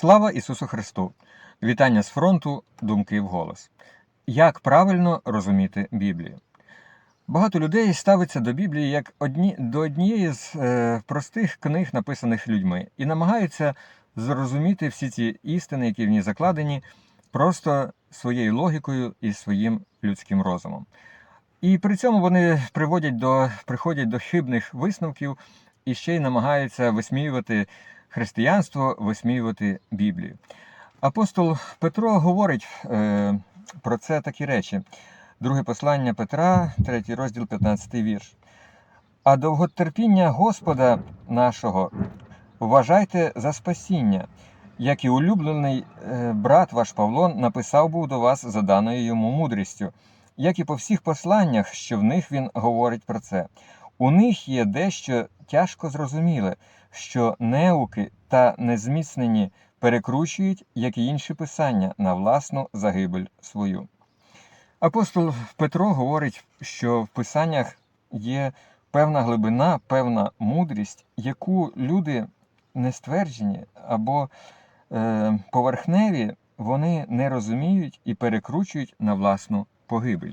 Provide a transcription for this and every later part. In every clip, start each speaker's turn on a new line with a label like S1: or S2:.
S1: Слава Ісусу Христу! Вітання з фронту, думки вголос. Як правильно розуміти Біблію? Багато людей ставиться до Біблії як одні, до однієї з е, простих книг, написаних людьми, і намагаються зрозуміти всі ці істини, які в ній закладені, просто своєю логікою і своїм людським розумом. І при цьому вони приводять до, приходять до хибних висновків і ще й намагаються висміювати християнство, висміювати Біблію. Апостол Петро говорить е, про це такі речі. Друге послання Петра, 3 розділ, 15 вірш. А довготерпіння Господа нашого вважайте за спасіння, як і улюблений е, брат ваш Павло написав був до вас за даною йому мудрістю, як і по всіх посланнях, що в них він говорить про це. У них є дещо тяжко зрозуміле, що неуки та незміцнені перекручують, як і інші писання, на власну загибель свою. Апостол Петро говорить, що в писаннях є певна глибина, певна мудрість, яку люди нестверджені або е, поверхневі вони не розуміють і перекручують на власну погибель.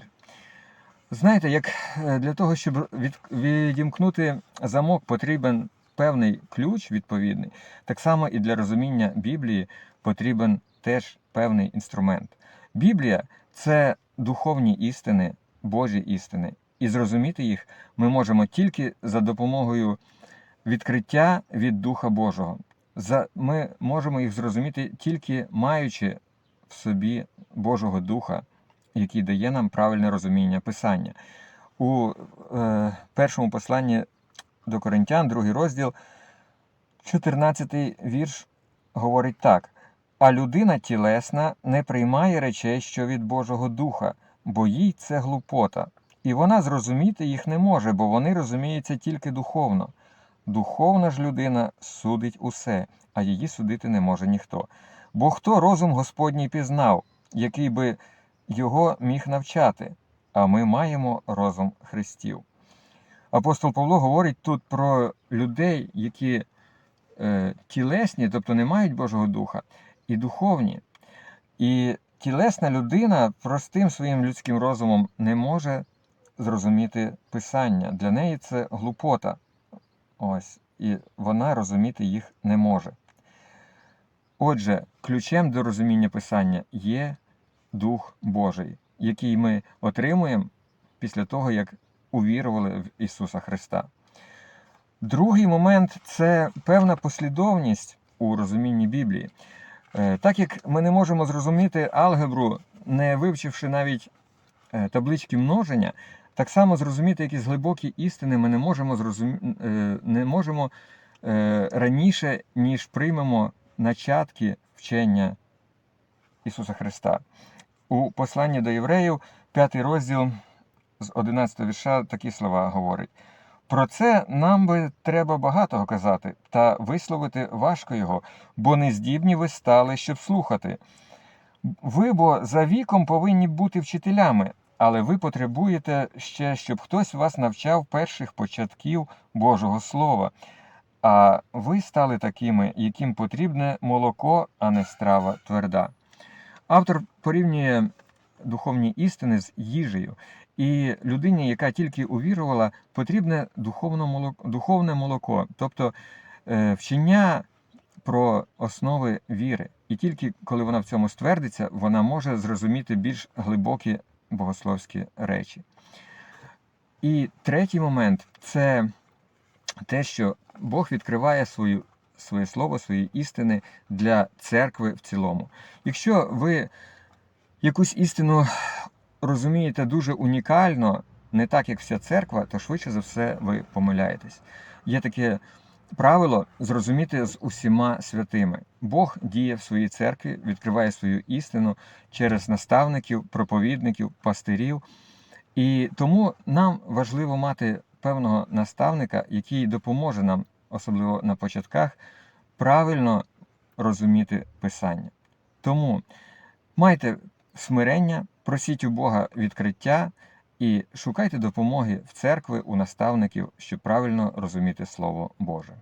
S1: Знаєте, як е, для того, щоб відімкнути замок, потрібен певний ключ відповідний, так само і для розуміння Біблії потрібен теж певний інструмент. Біблія це духовні істини, Божі істини, і зрозуміти їх ми можемо тільки за допомогою відкриття від Духа Божого. Ми можемо їх зрозуміти тільки маючи в собі Божого Духа, який дає нам правильне розуміння Писання. У е, першому посланні до Коринтян, другий розділ, 14 вірш говорить так. А людина тілесна не приймає речей, що від Божого Духа, бо їй це глупота, і вона зрозуміти їх не може, бо вони розуміються тільки духовно. Духовна ж людина судить усе, а її судити не може ніхто. Бо хто розум Господній пізнав, який би його міг навчати, а ми маємо розум Христів. Апостол Павло говорить тут про людей, які е, тілесні, тобто не мають Божого Духа, і духовні. І тілесна людина простим своїм людським розумом не може зрозуміти Писання. Для неї це глупота. Ось, І вона розуміти їх не може. Отже, ключем до розуміння Писання є Дух Божий, який ми отримуємо після того, як увірували в Ісуса Христа. Другий момент це певна послідовність у розумінні Біблії. Е, Так як ми не можемо зрозуміти алгебру, не вивчивши навіть е, таблички множення, так само зрозуміти якісь глибокі істини ми не можемо зрозум... е, не можемо раніше, ніж приймемо начатки вчення Ісуса Христа. У посланні до євреїв, 5 розділ з 11 вірша такі слова говорить. Про це нам би треба багато казати, та висловити важко його, бо нездібні ви стали, щоб слухати. Ви бо за віком повинні бути вчителями, але ви потребуєте ще, щоб хтось вас навчав перших початків Божого Слова. А ви стали такими, яким потрібне молоко, а не страва тверда. Автор порівнює духовні істини з їжею. І людині, яка тільки увірувала, потрібне духовне молоко, тобто е, вчення про основи віри. І тільки коли вона в цьому ствердиться, вона може зрозуміти більш глибокі богословські речі. І третій момент це те, що Бог відкриває свою, своє слово, свої істини для церкви в цілому. Якщо ви якусь істину розумієте дуже унікально, не так, як вся церква, то швидше за все ви помиляєтесь. Є таке правило зрозуміти з усіма святими. Бог діє в своїй церкві, відкриває свою істину через наставників, проповідників, пастирів. І тому нам важливо мати певного наставника, який допоможе нам, особливо на початках, правильно розуміти Писання. Тому майте смирення, просіть у Бога відкриття і шукайте допомоги в церкви, у наставників, щоб правильно розуміти Слово Боже.